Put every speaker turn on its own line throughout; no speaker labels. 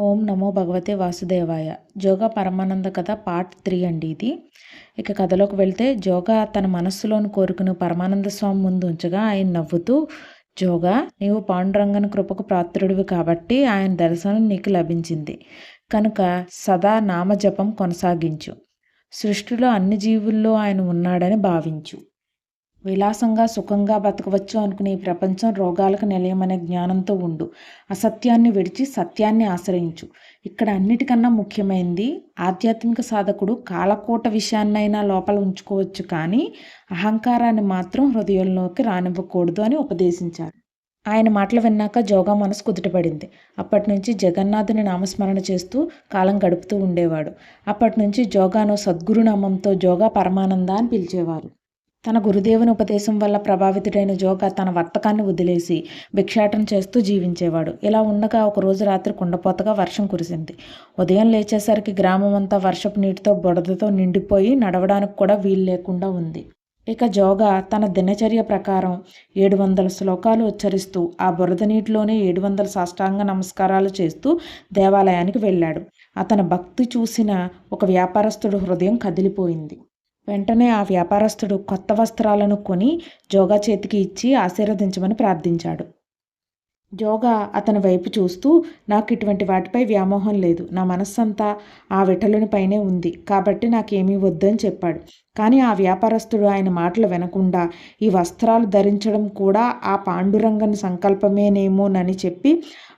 ఓం నమో భగవతే వాసుదేవాయ. జోగా పరమానంద కథ పార్ట్ త్రీ అండి ఇది. ఇక కథలోకి వెళ్తే జోగా తన మనస్సులోని కోరుకుని పరమానంద స్వామి ముందు ఉంచగా ఆయన నవ్వుతూ జోగా నీవు పాండురంగన కృపకు పాత్రుడివి కాబట్టి ఆయన దర్శనం నీకు లభించింది. కనుక సదా నామజపం కొనసాగించు. సృష్టిలో అన్ని జీవుల్లో ఆయన ఉన్నాడని భావించు. విలాసంగా సుఖంగా బతకవచ్చు అనుకునే ఈ ప్రపంచం రోగాలకు నిలయమనే జ్ఞానంతో ఉండు. అసత్యాన్ని విడిచి సత్యాన్ని ఆశ్రయించు. ఇక్కడ అన్నిటికన్నా ముఖ్యమైనది ఆధ్యాత్మిక సాధకుడు కాలకోట విషయాన్నైనా లోపల ఉంచుకోవచ్చు కానీ అహంకారాన్ని మాత్రం హృదయంలోకి రానివ్వకూడదు అని ఉపదేశించారు. ఆయన మాటలు విన్నాక జోగా మనసు కుదుటపడింది. అప్పటి నుంచి జగన్నాథుని నామస్మరణ చేస్తూ కాలం గడుపుతూ ఉండేవాడు. అప్పటి నుంచి జోగాను సద్గురునామంతో జోగా పరమానంద అని పిలిచేవారు. తన గురుదేవుని ఉపదేశం వల్ల ప్రభావితుడైన జోగా తన వర్తకాన్ని వదిలేసి భిక్షాటన చేస్తూ జీవించేవాడు. ఇలా ఉండగా ఒక రోజు రాత్రి కుండపోతగా వర్షం కురిసింది. ఉదయం లేచేసరికి గ్రామం అంతా వర్షపు నీటితో బుడదతో నిండిపోయి నడవడానికి కూడా వీలు లేకుండా ఉంది. ఇక జోగా తన దినచర్య ప్రకారం ఏడు వందల శ్లోకాలు ఉచ్చరిస్తూ ఆ బురద నీటిలోనే ఏడు వందల సాష్టాంగ నమస్కారాలు చేస్తూ దేవాలయానికి వెళ్ళాడు. అతని భక్తి చూసిన ఒక వ్యాపారస్తుడు హృదయం కదిలిపోయింది. వెంటనే ఆ వ్యాపారస్తుడు కొత్త వస్త్రాలను కొని జోగా చేతికి ఇచ్చి ఆశీర్వదించమని ప్రార్థించాడు. జోగా అతని వైపు చూస్తూ నాకు ఇటువంటి వాటిపై వ్యామోహం లేదు. నా మనస్సంతా ఆ విఠలుని పైనే ఉంది. కాబట్టి నాకేమీ వద్దని చెప్పాడు. కానీ ఆ వ్యాపారస్తుడు ఆయన మాటలు వినకుండా ఈ వస్త్రాలు ధరించడం కూడా ఆ పాండురంగని సంకల్పమేనేమోనని చెప్పి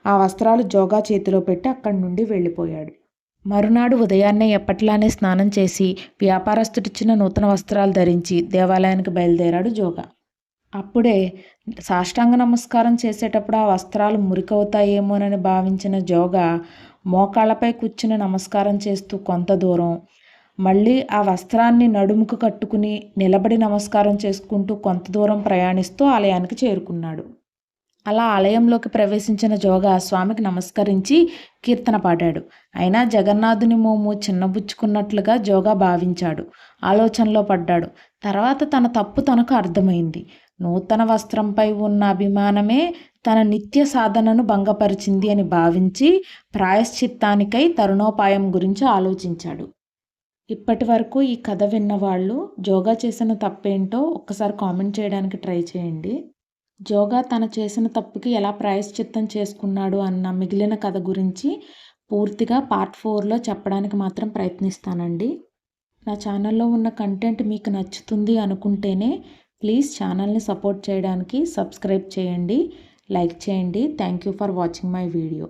ఆ వస్త్రాలు జోగా చేతిలో పెట్టి అక్కడి నుండి వెళ్ళిపోయాడు. మరునాడు ఉదయాన్నే ఎప్పట్లానే స్నానం చేసి వ్యాపారస్తుడిచ్చిన నూతన వస్త్రాలు ధరించి దేవాలయానికి బయలుదేరాడు జోగా. అప్పుడే సాష్టాంగ నమస్కారం చేసేటప్పుడు ఆ వస్త్రాలు మురికవుతాయేమోనని భావించిన జోగా మోకాళ్ళపై కూర్చుని నమస్కారం చేస్తూ కొంత దూరం మళ్ళీ ఆ వస్త్రాన్ని నడుముకు కట్టుకుని నిలబడి నమస్కారం చేసుకుంటూ కొంత దూరం ప్రయాణిస్తూ ఆలయానికి చేరుకున్నాడు. అలా ఆలయంలోకి ప్రవేశించిన జోగా స్వామికి నమస్కరించి కీర్తన పాడాడు. అయినా జగన్నాథుని మోము చిన్నబుచ్చుకున్నట్లుగా జోగా భావించాడు. ఆలోచనలో పడ్డాడు. తర్వాత తన తప్పు తనకు అర్థమైంది. నూతన వస్త్రంపై ఉన్న అభిమానమే తన నిత్య సాధనను భంగపరిచింది అని భావించి ప్రాయశ్చిత్తానికై తరుణోపాయం గురించి ఆలోచించాడు. ఇప్పటి వరకు ఈ కథ విన్నవాళ్ళు జోగా చేసిన తప్పేంటో ఒక్కసారి కామెంట్ చేయడానికి ట్రై చేయండి. జోగా తన చేసిన తప్పుకి ఎలా ప్రాయశ్చిత్తం చేసుకున్నాడు అన్న మిగిలిన కథ గురించి పూర్తిగా పార్ట్ ఫోర్లో చెప్పడానికి మాత్రం ప్రయత్నిస్తానండి. నా ఛానల్లో ఉన్న కంటెంట్ మీకు నచ్చుతుంది అనుకుంటేనే ప్లీజ్ ఛానల్ని సపోర్ట్ చేయడానికి సబ్స్క్రైబ్ చేయండి లైక్ చేయండి. Thank you for watching my video.